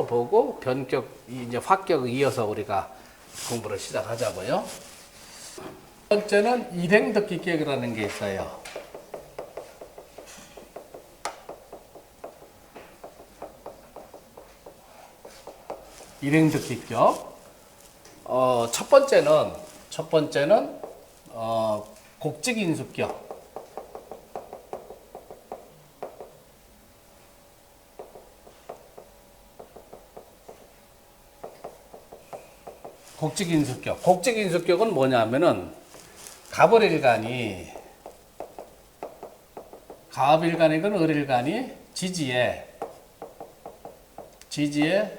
보고 변격 이제 확격 이어서 우리가 공부를 시작하자고요. 첫 번째는 일행 듣기 기억이라는 게 있어요. 일행 듣기 기억. 어, 첫 번째는 첫 번째는 어, 곡직 인수격. 곡직인수격. 곡직인수격은 뭐냐면은 가벌일간이 가업일간이건 을일간이 지지에 지지에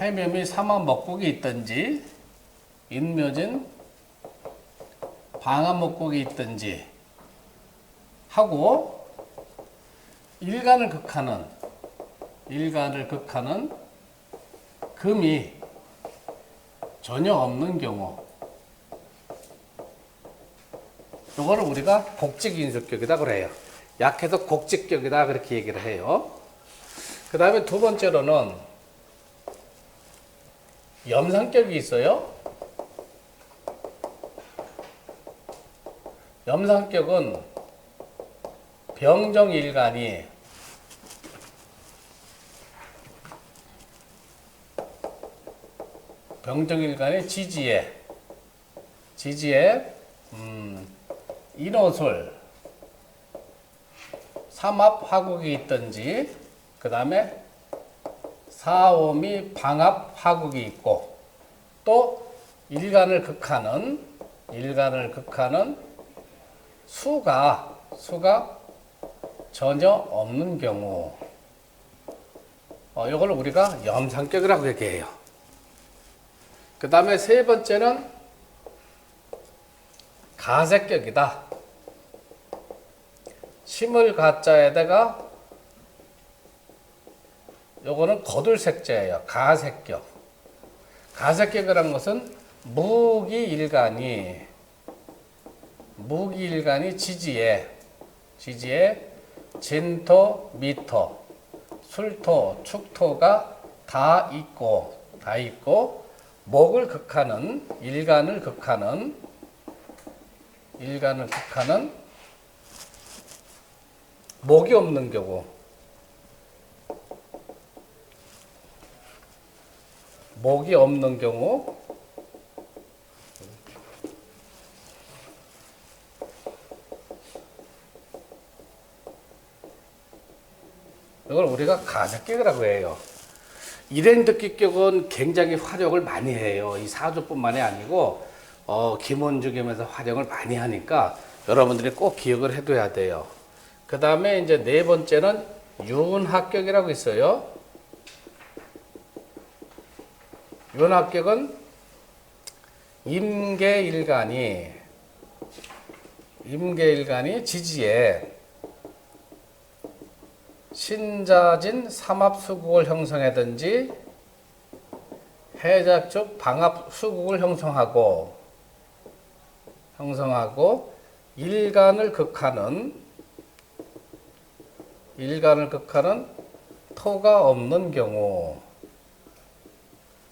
해묘미 삼합 먹국이 있든지 인묘진 방합 먹국이 있든지 하고 일간을 극하는 일간을 극하는 금이 전혀 없는 경우 이거를 우리가 곡직인수격이다 그래요. 약해서 곡직격이다 그렇게 얘기를 해요. 그 다음에 두 번째로는 염상격이 있어요. 염상격은 병정일간이 병정일 간의 지지에 지지에 음, 인호술 삼합 화국이 있든지 그 다음에 사오미 방합 화국이 있고 또 일간을 극하는 일간을 극하는 수가 수가 전혀 없는 경우 어, 이걸 우리가 염상격이라고 얘기해요. 그 다음에 세 번째는 가색격이다. 심을 가자에다가 요거는 거둘색자예요. 가색격. 가색격이라는 것은 무기일간이 무기일간이 지지에 지지에 진토, 미토, 술토, 축토가 다 있고 다 있고 목을 극하는 일간을 극하는 일간을 극하는 목이 없는 경우 목이 없는 경우 이걸 우리가 가작격이라고 해요. 일행 듣기격은 굉장히 활용을 많이 해요. 이 사주뿐만이 아니고 어, 기본주겸에서 활용을 많이 하니까 여러분들이 꼭 기억을 해둬야 돼요. 그 다음에 이제 네 번째는 윤합격이라고 있어요. 윤합격은 임계일간이 임계일간이 지지에 신자진 삼합수국을 형성하든지 해작축 방합수국을 형성하고 형성하고 일간을 극하는 일간을 극하는 토가 없는 경우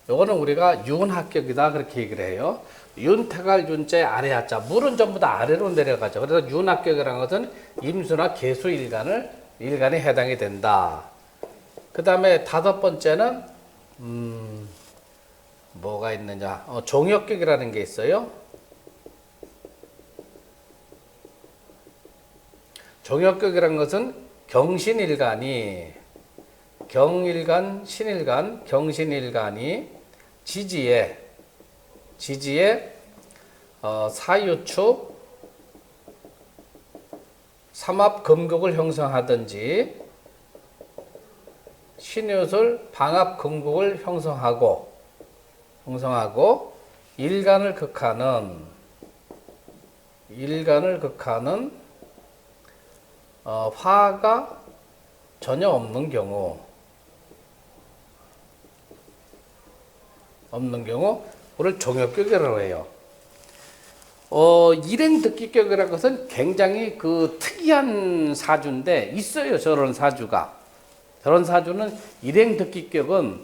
요거는 우리가 윤합격이다 그렇게 얘기를 해요. 윤태갈 윤자에 아래 하자 물은 전부 다 아래로 내려가죠. 그래서 윤합격이라는 것은 임수나 개수 일간을 일간에 해당이 된다. 그 다음에 다섯 번째는 음, 뭐가 있느냐? 어, 종역격이라는 게 있어요. 종역격이라는 것은 경신일간이 경일간, 신일간, 경신일간이 지지에 지지에 어, 사유축 삼합 금극을 형성하든지 신유술 방합 금극을 형성하고 형성하고 일간을 극하는 일간을 극하는 어, 화가 전혀 없는 경우 없는 경우 우리를 종역격이라고 해요. 어, 일행 듣기격이라는 것은 굉장히 그 특이한 사주인데 있어요. 저런 사주가. 그런 사주는 일행 듣기격은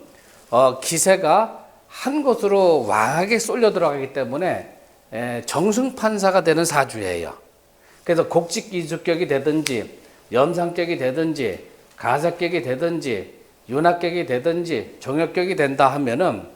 어, 기세가 한 곳으로 왕하게 쏠려 들어가기 때문에 에, 정승판사가 되는 사주예요. 그래서 곡직기주격이 되든지 염상격이 되든지 가사격이 되든지 윤학격이 되든지 정역격이 된다 하면은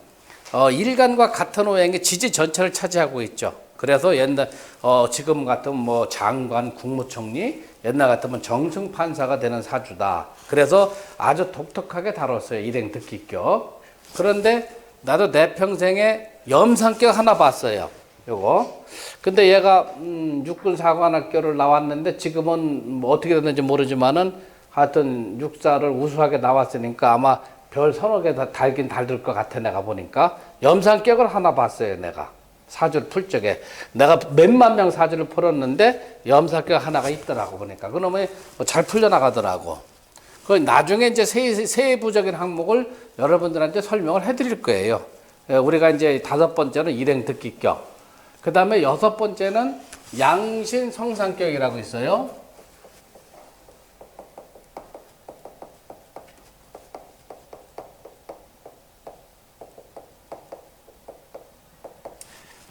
어, 일간과 같은 오행의 지지 전체를 차지하고 있죠. 그래서 옛날 어, 지금 같은 뭐 장관, 국무총리 옛날 같으면 정승 판사가 되는 사주다. 그래서 아주 독특하게 다뤘어요. 일행 듣기격. 그런데 나도 내 평생에 염상격 하나 봤어요. 요거. 근데 얘가 음, 육군 사관학교를 나왔는데 지금은 뭐 어떻게 됐는지 모르지만은 하여튼 육사를 우수하게 나왔으니까 아마 별 서너 개 다 달긴 달들 것 같아 내가 보니까 염상격을 하나 봤어요 내가 사주를 풀 적에 내가 몇만 명 사주를 풀었는데 염상격 하나가 있더라고 보니까. 그놈이 뭐잘 풀려나가더라고. 그 나중에 이제 세, 세부적인 항목을 여러분들한테 설명을 해드릴 거예요. 예, 우리가 이제 다섯 번째는 일행 듣기격. 그 다음에 여섯 번째는 양신 성상격이라고 있어요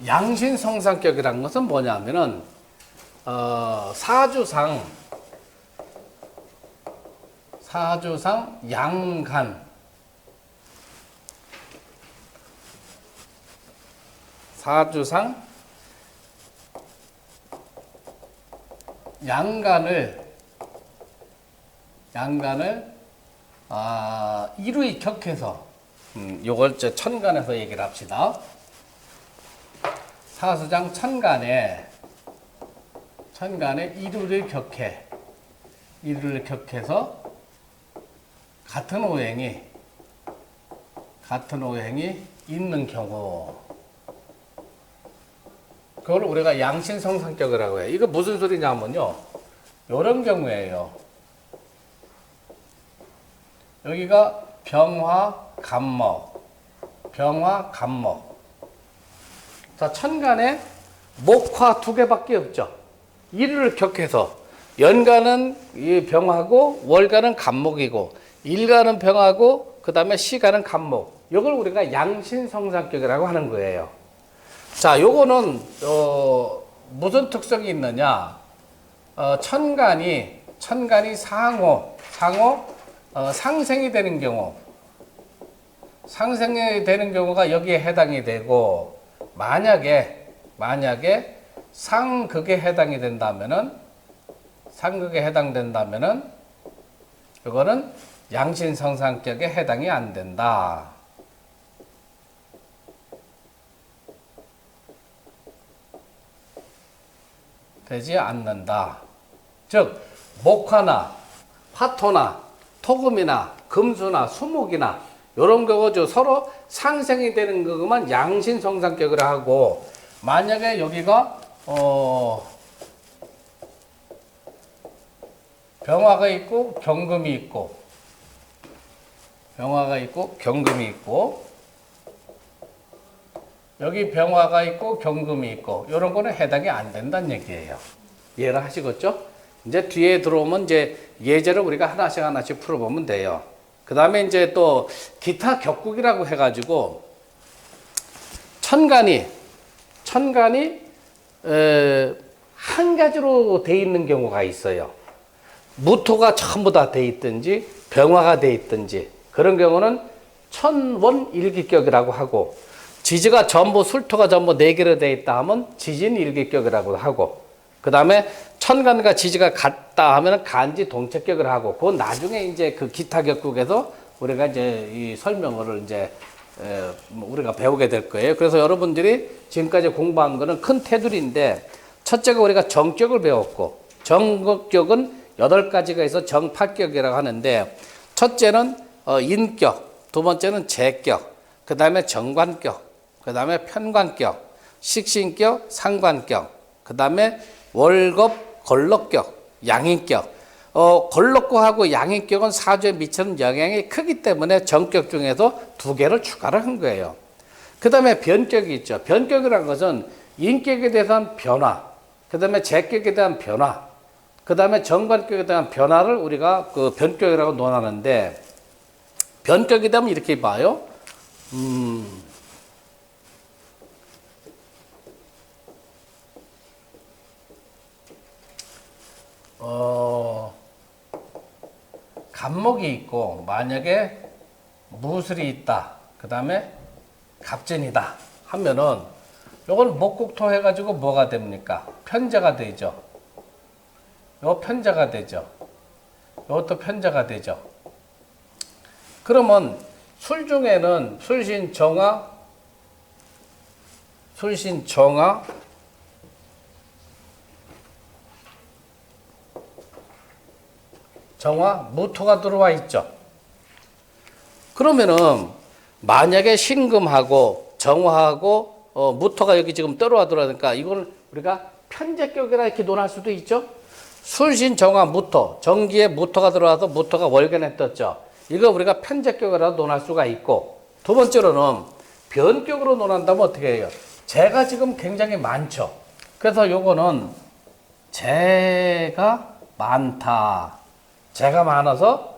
양신 성상격이라는 것은 뭐냐면은 어, 사주상 사주상 양간 사주상 양간을 양간을 아, 이루이 격해서 음, 요걸 저 천간에서 얘기를 합시다. 사수장 천간에 천간에 이루를 격해 이루를 격해서 같은 오행이 같은 오행이 있는 경우 그걸 우리가 양신성상격이라고 해요. 이거 무슨 소리냐면요. 이런 경우에요. 여기가 병화 간목 병화 간목 자, 천간에 목화 두 개밖에 없죠. 일을 격해서 연간은 이 병하고 월간은 간목이고 일간은 병하고 그 다음에 시간은 간목. 이걸 우리가 양신성상격이라고 하는 거예요. 자, 요거는 어, 무슨 특성이 있느냐? 어, 천간이 천간이 상호 상호 어, 상생이 되는 경우 상생이 되는 경우가 여기에 해당이 되고 만약에 만약에 상극에 해당이 된다면은 상극에 해당된다면은 그거는 양신 성상격에 해당이 안 된다. 되지 않는다. 즉 목화나 화토나 토금이나 금수나 수목이나 이런 거죠. 서로 상생이 되는 거만 양신 성상격을 하고 만약에 여기가 어 병화가 있고 경금이 있고 병화가 있고 경금이 있고 여기 병화가 있고 경금이 있고 이런 거는 해당이 안 된다는 얘기예요. 이해를 하시겠죠? 이제 뒤에 들어오면 이제 예제를 우리가 하나씩 하나씩 풀어보면 돼요. 그 다음에 이제 또 기타 격국이라고 해가지고 천간이 천간이 에, 한 가지로 돼 있는 경우가 있어요. 무토가 전부 다 돼 있든지 병화가 돼 있든지 그런 경우는 천원 일기격이라고 하고 지지가 전부 술토가 전부 네 개로 돼 있다 하면 지진 일기격이라고 하고 그 다음에 천간과 지지가 같다 하면 간지 동체격을 하고 그 나중에 이제 그 기타 격국에서 우리가 이제 이 설명을 이제 에, 뭐 우리가 배우게 될 거예요. 그래서 여러분들이 지금까지 공부한 거는 큰 테두리인데 첫째가 우리가 정격을 배웠고 정격은 여덟 가지가 있어 정팔격이라고 하는데 첫째는 어, 인격, 두 번째는 재격, 그 다음에 정관격, 그 다음에 편관격, 식신격, 상관격, 그 다음에 월급, 걸럭격, 양인격. 어, 걸럭격하고 양인격은 사주에 미치는 영향이 크기 때문에 정격 중에서 두 개를 추가를 한 거예요. 그 다음에 변격이 있죠. 변격이라는 것은 인격에 대한 변화, 그 다음에 재격에 대한 변화, 그 다음에 정관격에 대한 변화를 우리가 그 변격이라고 논하는데 변격이 되면 이렇게 봐요. 음. 어, 간목이 있고 만약에 무술이 있다. 그 다음에 갑진이다. 하면은 요건 목국토 해가지고 뭐가 됩니까? 편제가 되죠. 요 편제가 되죠. 요것도 편제가 되죠. 그러면 술 중에는 술신 정화, 술신 정화, 정화, 무토가 들어와 있죠. 그러면은 만약에 신금하고 정화하고 어, 무토가 여기 지금 떨어와 들어가니까 이걸 우리가 편제격이라 이렇게 논할 수도 있죠. 술신 정화 무토 정기에 무토가 들어와서 무토가 월견에 떴죠. 이거 우리가 편제격이라 논할 수가 있고 두 번째로는 변격으로 논한다면 어떻게 해요? 재가 지금 굉장히 많죠. 그래서 요거는 재가 많다. 재가 많아서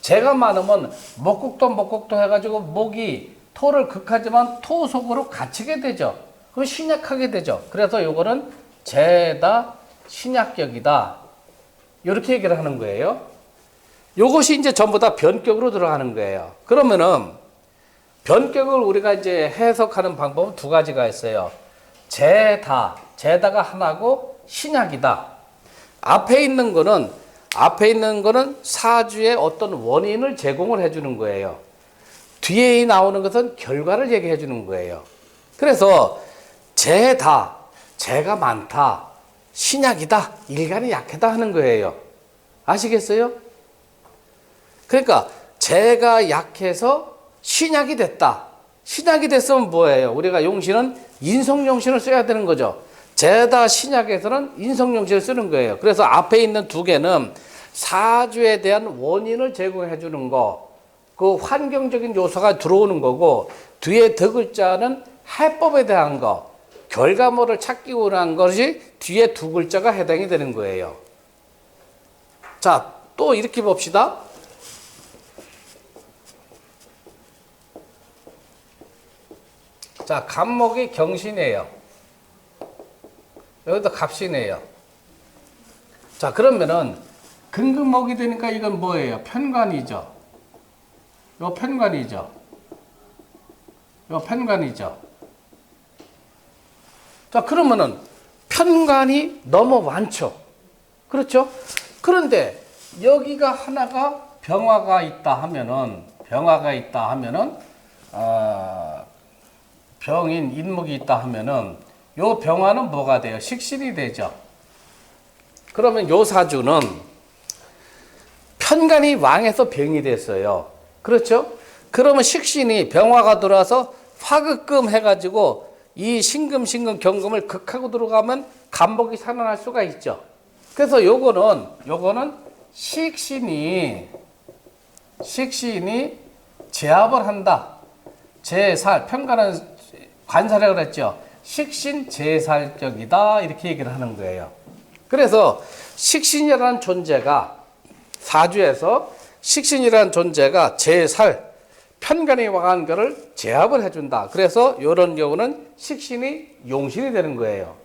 재가 많으면 목국도 목국도 해가지고 목이 토를 극하지만 토 속으로 갇히게 되죠. 그럼 신약하게 되죠. 그래서 요거는 재다 신약격이다. 이렇게 얘기를 하는 거예요. 요것이 이제 전부 다 변격으로 들어가는 거예요. 그러면은 변격을 우리가 이제 해석하는 방법은 두 가지가 있어요. 재다, 재다가 하나고 신약이다. 앞에 있는 거는 앞에 있는 거는 사주의 어떤 원인을 제공을 해주는 거예요. 뒤에 나오는 것은 결과를 얘기해 주는 거예요. 그래서 재다, 재가 많다, 신약이다, 일간이 약하다 하는 거예요. 아시겠어요? 그러니까 재가 약해서 신약이 됐다. 신약이 됐으면 뭐예요? 우리가 용신은 인성용신을 써야 되는 거죠. 재다 신약에서는 인성용신을 쓰는 거예요. 그래서 앞에 있는 두 개는 사주에 대한 원인을 제공해 주는 거, 그 환경적인 요소가 들어오는 거고, 뒤에 더 글자는 해법에 대한 거, 결과물을 찾기 원한 것이 뒤에 두 글자가 해당이 되는 거예요. 자, 또 이렇게 봅시다. 자, 간목이 경신이에요. 여기도 갑신이에요. 자, 그러면은 근근목이 되니까 이건 뭐예요? 편관이죠. 요 편관이죠. 요 편관이죠. 자, 그러면은 편관이 너무 많죠. 그렇죠? 그런데 여기가 하나가 병화가 있다 하면은 병화가 있다 하면은 어, 병인 인목이 있다 하면은 요 병화는 뭐가 돼요? 식신이 되죠. 그러면 요 사주는 편간이 왕에서 병이 됐어요. 그렇죠? 그러면 식신이 병화가 들어와서 화극금 해가지고 이 신금, 신금, 경금을 극하고 들어가면 간목이 살아날 수가 있죠. 그래서 요거는, 요거는 식신이, 식신이 제압을 한다. 제살, 편간은 관살에 그랬죠. 식신 제살격이다. 이렇게 얘기를 하는 거예요. 그래서 식신이라는 존재가 사주에서 식신이라는 존재가 제살, 편간이 와간 거를 제압을 해준다. 그래서 이런 경우는 식신이 용신이 되는 거예요.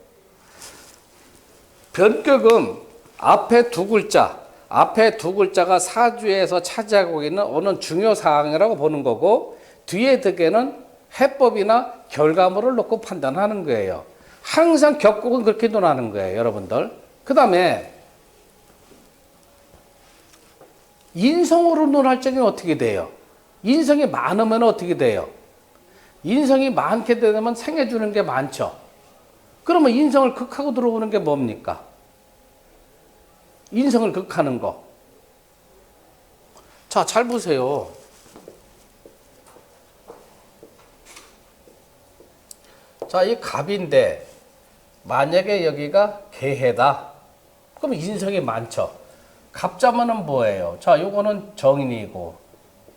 변격은 앞에 두 글자, 앞에 두 글자가 사주에서 차지하고 있는 어느 중요 사항이라고 보는 거고, 뒤에 득에는 해법이나 결과물을 놓고 판단하는 거예요. 항상 격국은 그렇게 논하는 거예요, 여러분들. 그 다음에 인성으로 논할 적엔 어떻게 돼요? 인성이 많으면 어떻게 돼요? 인성이 많게 되면 생겨주는 게 많죠. 그러면 인성을 극하고 들어오는 게 뭡니까? 인성을 극하는 거. 자, 잘 보세요. 자, 이 갑인데, 만약에 여기가 개해다. 그럼 인성이 많죠. 갑자면은 뭐예요? 자, 요거는 정인이고,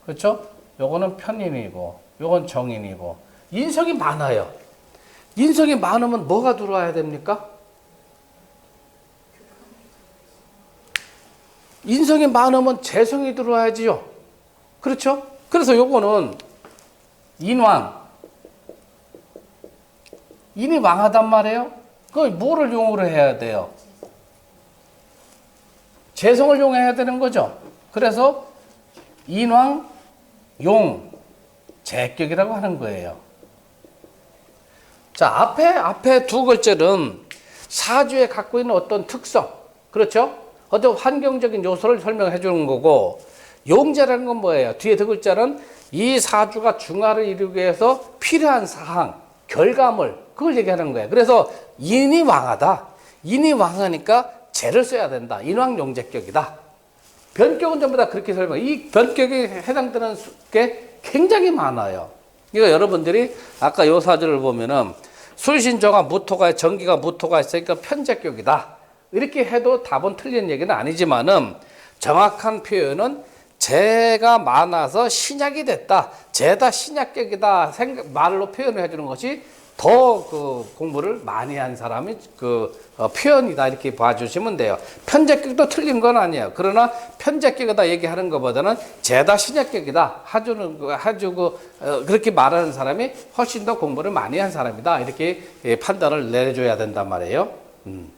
그렇죠? 요거는 편인이고, 요건 정인이고, 인성이 많아요. 인성이 많으면 뭐가 들어와야 됩니까? 인성이 많으면 재성이 들어와야지요. 그렇죠? 그래서 요거는 인왕. 인이 왕하단 말이에요. 그 뭐를 용어로 해야 돼요? 재성을 용해야 되는 거죠. 그래서 인왕, 용, 재격이라고 하는 거예요. 자, 앞에, 앞에 두 글자는 사주에 갖고 있는 어떤 특성, 그렇죠? 어떤 환경적인 요소를 설명해 주는 거고, 용자라는 건 뭐예요? 뒤에 두 글자는 이 사주가 중화를 이루기 위해서 필요한 사항, 결과물, 그걸 얘기하는 거예요. 그래서 인이 왕하다. 인이 왕하니까 재를 써야 된다. 인왕용재격이다. 변격은 전부 다 그렇게 설명. 이 변격에 해당되는 수- 게 굉장히 많아요. 이거 여러분들이 아까 요 사주를 보면은 술신정화 무토가 전기가 무토가 있으니까 편재격이다. 이렇게 해도 답은 틀린 얘기는 아니지만은 정확한 표현은 재가 많아서 신약이 됐다. 재다 신약격이다. 말로 표현을 해주는 것이 더 그 공부를 많이 한 사람이 그 어, 표현이다 이렇게 봐주시면 돼요. 편제격도 틀린 건 아니에요. 그러나 편제격이다 얘기하는 것보다는 재다 신약격이다 하주는 그- 하주고 어, 그렇게 말하는 사람이 훨씬 더 공부를 많이 한 사람이다 이렇게 예, 판단을 내줘야 된단 말이에요. 음.